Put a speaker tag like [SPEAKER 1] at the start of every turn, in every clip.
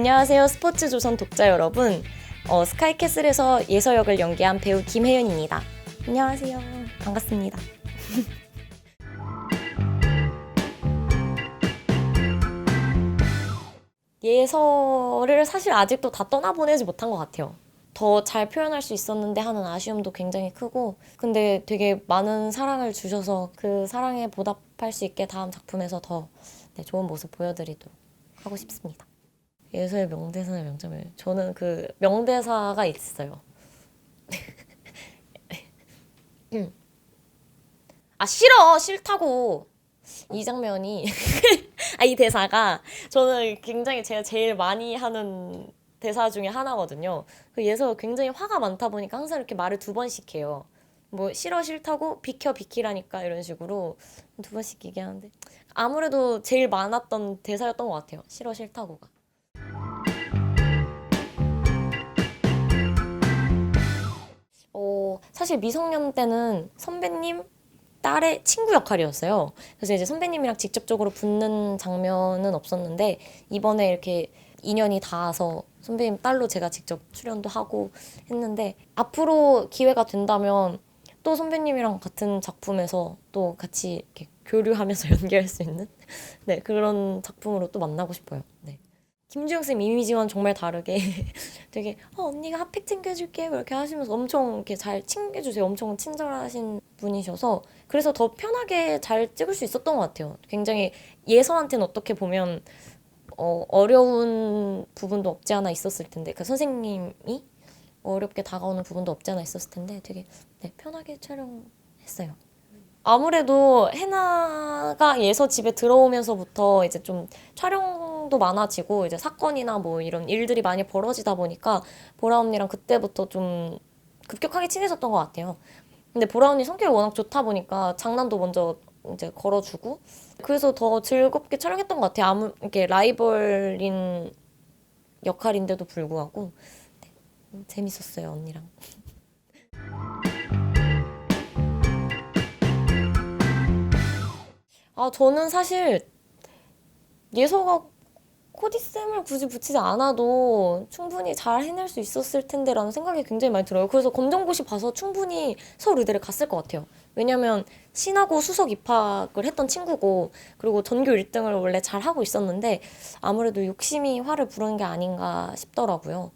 [SPEAKER 1] 안녕하세요 스포츠조선 독자 여러분. 어, 스카이캐슬에서 예서 역을 연기한 배우 김혜윤입니다. 안녕하세요. 반갑습니다. 예서를 사실 아직도 다 떠나보내지 못한 것 같아요. 더 잘 표현할 수 있었는데 하는 아쉬움도 굉장히 크고 근데 되게 많은 사랑을 주셔서 그 사랑에 보답할 수 있게 다음 작품에서 더 네, 좋은 모습 보여드리도록 하고 싶습니다. 예서의 명대사나 명점을 저는 그 명대사가 있어요. 음. 아 싫어 싫다고 이 장면이 아 이 대사가 저는 굉장히 제가 제일 많이 하는 대사 중에 하나거든요. 그 예서 굉장히 화가 많다 보니까 항상 이렇게 말을 두 번씩 해요. 뭐 싫어 싫다고 비켜 비키라니까 이런 식으로 두 번씩 얘기하는데 아무래도 제일 많았던 대사였던 것 같아요. 싫어 싫다고가. 사실 미성년 때는 선배님 딸의 친구 역할이었어요. 그래서 이제 선배님이랑 직접적으로 붙는 장면은 없었는데 이번에 이렇게 인연이 닿아서 선배님 딸로 제가 직접 출연도 하고 했는데 앞으로 기회가 된다면 또 선배님이랑 같은 작품에서 또 같이 이렇게 교류하면서 연기할 수 있는 네 그런 작품으로 또 만나고 싶어요. 네. 김주영 쌤 이미지와는 정말 다르게 되게 어, 언니가 핫팩 챙겨줄게 뭐 이렇게 하시면서 엄청 이렇게 잘 챙겨주세요. 엄청 친절하신 분이셔서 그래서 더 편하게 잘 찍을 수 있었던 것 같아요. 굉장히 예서한테는 어떻게 보면 어, 어려운 부분도 없지 않아 있었을 텐데 그 선생님이 어렵게 다가오는 부분도 없지 않아 있었을 텐데 되게 네, 편하게 촬영했어요. 아무래도 해나가 예서 집에 들어오면서부터 이제 좀 촬영 도 많아지고 이제 사건이나 뭐 이런 일들이 많이 벌어지다 보니까 보라 언니랑 그때부터 좀 급격하게 친해졌던 것 같아요. 근데 보라 언니 성격이 워낙 좋다 보니까 장난도 먼저 이제 걸어주고 그래서 더 즐겁게 촬영했던 것 같아요. 아무 이렇게 라이벌인 역할인데도 불구하고 네, 음, 재밌었어요 언니랑. 아 저는 사실 예서가 코디쌤을 굳이 붙이지 않아도 충분히 잘 해낼 수 있었을 텐데라는 생각이 굉장히 많이 들어요. 그래서 검정고시 봐서 충분히 서울 의대를 갔을 것 같아요. 왜냐면 신하고 수석 입학을 했던 친구고 그리고 전교 1등을 원래 잘 하고 있었는데 아무래도 욕심이 화를 부르는 게 아닌가 싶더라고요.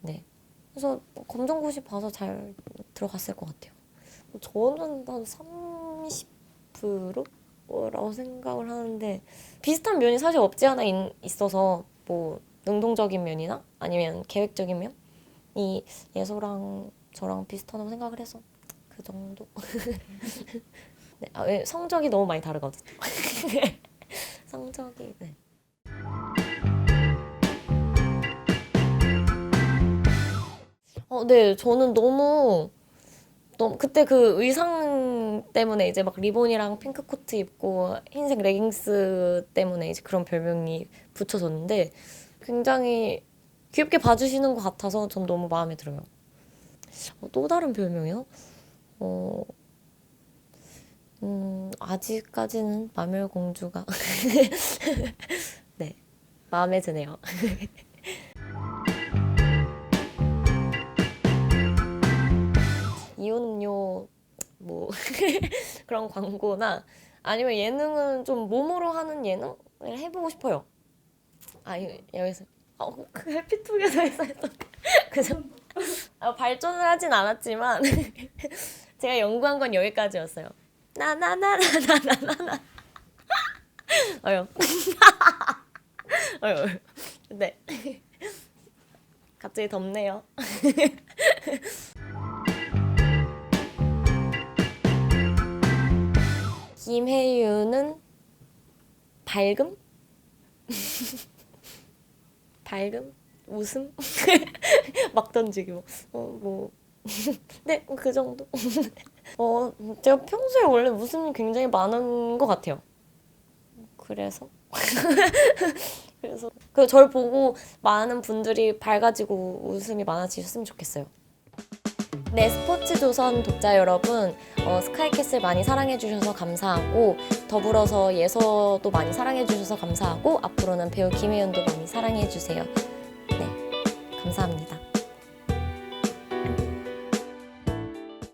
[SPEAKER 1] 네. 그래서 검정고시 봐서 잘 들어갔을 것 같아요. 저는 한 30%? 라고 생각을 하는데 비슷한 면이 사실 없지 않아 있, 있어서 뭐 능동적인 면이나 아니면 계획적인 면이 예서랑 저랑 비슷하다고 생각을 해서 그 정도. 네, 아, 왜 성적이 너무 많이 다르거든요. 성적이 네. 어, 네, 저는 너무 너무 그때 그 의상 때문에 이제 막 리본이랑 핑크 코트 입고 흰색 레깅스 때문에 이제 그런 별명이 붙여졌는데 굉장히 귀엽게 봐주시는 것 같아서 전 너무 마음에 들어요. 어, 또 다른 별명이요? 어, 음, 아직까지는 마멸공주가 네 마음에 드네요. 그런 광고나 아니면 예능은 좀 몸으로 하는 예능을 해보고 싶어요. 아 이- 여기서 어, 그 해피투게더에서 했던 그죠? 아, 발전을 하진 않았지만 제가 연구한 건 여기까지였어요. 나나나나나나나 어요 어요 네 갑자기 덥네요. 김혜유는 밝음? 밝음? 웃음? 막 던지기 뭐. 어, 뭐. 네, 그 정도. 어, 제가 평소에 원래 웃음이 굉장히 많은 것 같아요. 그래서. 그래서 그절 보고 많은 분들이 밝아지고 웃음이 많아지셨으면 좋겠어요. 네, 스포츠 조선 독자 여러분, 어, 스카이캐슬 많이 사랑해주셔서 감사하고, 더불어서 예서도 많이 사랑해주셔서 감사하고, 앞으로는 배우 김혜연도 많이 사랑해주세요. 감사합니다.